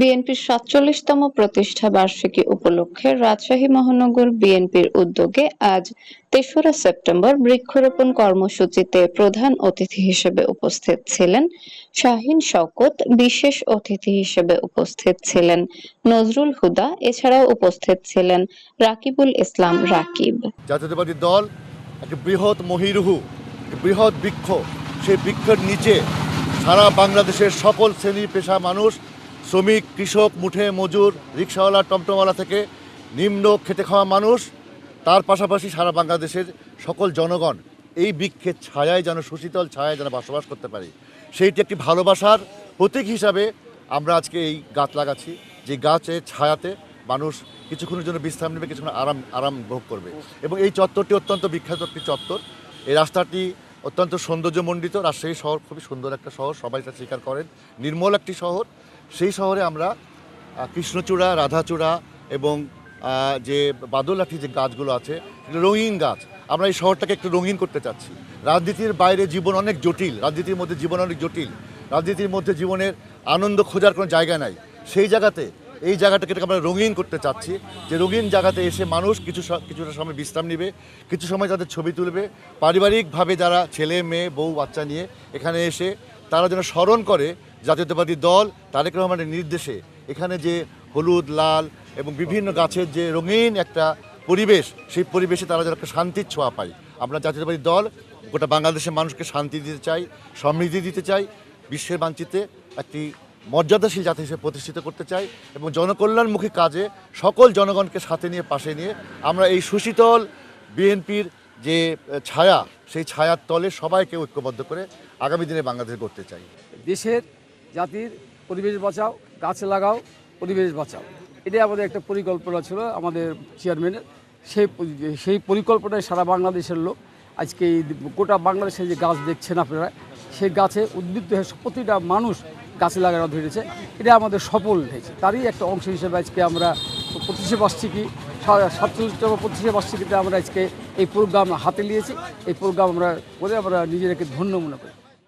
বিএনপির সাতচল্লিশতম প্রতিষ্ঠা বার্ষিকী উপলক্ষে রাজশাহী মহানগর বিএনপির উদ্যোগে আজ তেসরা সেপ্টেম্বর বৃক্ষরোপণ কর্মসূচিতে প্রধান অতিথি হিসেবে উপস্থিত ছিলেন শাহিন শওকত, বিশেষ অতিথি হিসেবে উপস্থিত ছিলেন নজরুল হুদা, এছাড়াও উপস্থিত ছিলেন রাকিবুল ইসলাম রাকিব। জাতীয়তাবাদী দল একটি বৃহৎ মহিরুহু বৃহৎ বৃক্ষ। সেই বৃক্ষের নিচে সারা বাংলাদেশের সকল শ্রেণি পেশা মানুষ শ্রমিক, কৃষক, মুঠে, মজুর, রিক্সাওয়ালা, টমটমওয়ালা থেকে নিম্ন খেটে খাওয়া মানুষ, তার পাশাপাশি সারা বাংলাদেশের সকল জনগণ এই বৃক্ষের ছায়ায় যেন সুশীতল ছায়ায় যেন বসবাস করতে পারি। সেইটি একটি ভালোবাসার প্রতীক হিসাবে আমরা আজকে এই গাছ লাগাচ্ছি। যে গাছের ছায়াতে মানুষ কিছুক্ষণের জন্য বিশ্রাম নেবে, কিছুক্ষণ আরাম আরাম ভোগ করবে। এবং এই চত্বরটি অত্যন্ত বিখ্যাত একটি চত্বর। এই রাস্তাটি অত্যন্ত সৌন্দর্যমণ্ডিত রাজশাহী শহর খুবই সুন্দর একটা শহর, সবাই তা স্বীকার করেন। নির্মল একটি শহর। সেই শহরে আমরা কৃষ্ণচূড়া, রাধাচূড়া এবং যে বাদলাঠি যে গাছগুলো আছে রঙিন গাছ। আমরা এই শহরটাকে একটু রঙিন করতে চাচ্ছি। রাজনীতির বাইরে জীবন অনেক জটিল, রাজনীতির মধ্যে জীবন অনেক জটিল। রাজনীতির মধ্যে জীবনের আনন্দ খোঁজার কোনো জায়গা নাই। সেই জায়গাতে এই জায়গাটাকে আমরা রঙিন করতে চাচ্ছি। যে রঙিন জায়গাতে এসে মানুষ কিছু কিছুটা সময় বিশ্রাম নেবে, কিছু সময় তাদের ছবি তুলবে। পারিবারিকভাবে যারা ছেলে, মেয়ে, বউ, বাচ্চা নিয়ে এখানে এসে তারা যেন স্মরণ করে জাতীয়তাবাদী দল, তারেক রহমানের নির্দেশে এখানে যে হলুদ, লাল এবং বিভিন্ন গাছের যে রঙিন একটা পরিবেশ, সেই পরিবেশে তারা যেন একটা শান্তির ছোঁয়া পায়। আমরা জাতীয়তাবাদী দল, গোটা বাংলাদেশের মানুষকে শান্তি দিতে চাই, সমৃদ্ধি দিতে চাই, বিশ্বের মানচিত্রে একটি মর্যাদাশীল জাতি হিসেবে প্রতিষ্ঠিত করতে চাই এবং জনকল্যাণমুখী কাজে সকল জনগণকে সাথে নিয়ে, পাশে নিয়ে আমরা এই সুশীতল বিএনপির যে ছায়া, সেই ছায়ার তলে সবাইকে ঐক্যবদ্ধ করে আগামী দিনে বাংলাদেশ করতে চাই। দেশের, জাতির পরিবেশ বাঁচাও, গাছ লাগাও, পরিবেশ বাঁচাও। এটাই আমাদের একটা পরিকল্পনা ছিল আমাদের চেয়ারম্যানের। সেই সেই পরিকল্পনায় সারা বাংলাদেশের লোক আজকে এই গোটা বাংলাদেশে যে গাছ দেখছেন আপনারা সেই গাছে উদ্বৃত্ত হয়ে প্রতিটা মানুষ গাছে লাগানো ধরেছে। এটা আমাদের সফল হয়েছে। তারই একটা অংশ হিসেবে আজকে আমরা পঁচিশে বার্ষিকী সাতচল্লিশতম পঁচিশে বার্ষিকীতে আমরা আজকে এই প্রোগ্রাম হাতে নিয়েছি। এই প্রোগ্রাম আমরা করে আমরা নিজেদেরকে ধন্য মনে করি।